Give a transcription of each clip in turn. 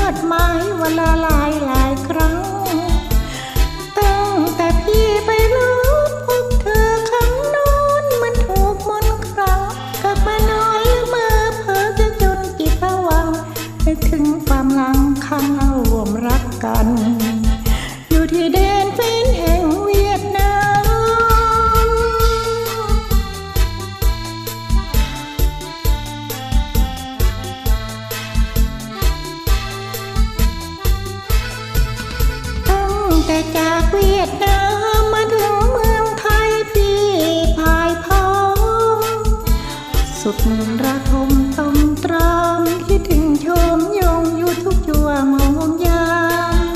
ละลายหลายครั้ง ตั้งแต่พี่ไปลบพบเธอครั้งโน้นมันถูกมนครั้งกลับมานอนละเมอเพ้อจะจนจิตผวังนึกถึงความหลังข้างรารวมรักกัน แต่จากเวียดนามมาถึงเมืองไทยพี่พายพองสุดระทมต้องตรอมคิดถึงชมยงอยู่ทุกจัวโมงยาม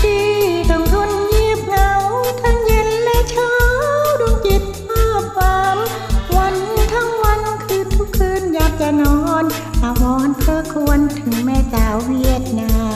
ที่ต้องทนเงียบเหงาทั้งเย็นและเช้าดวงจิตภาพความวันทั้งวันคืนทุกคืนอยากจะนอนอาวรณ์เพื่อควรถึงแม่สาวเวียดนาม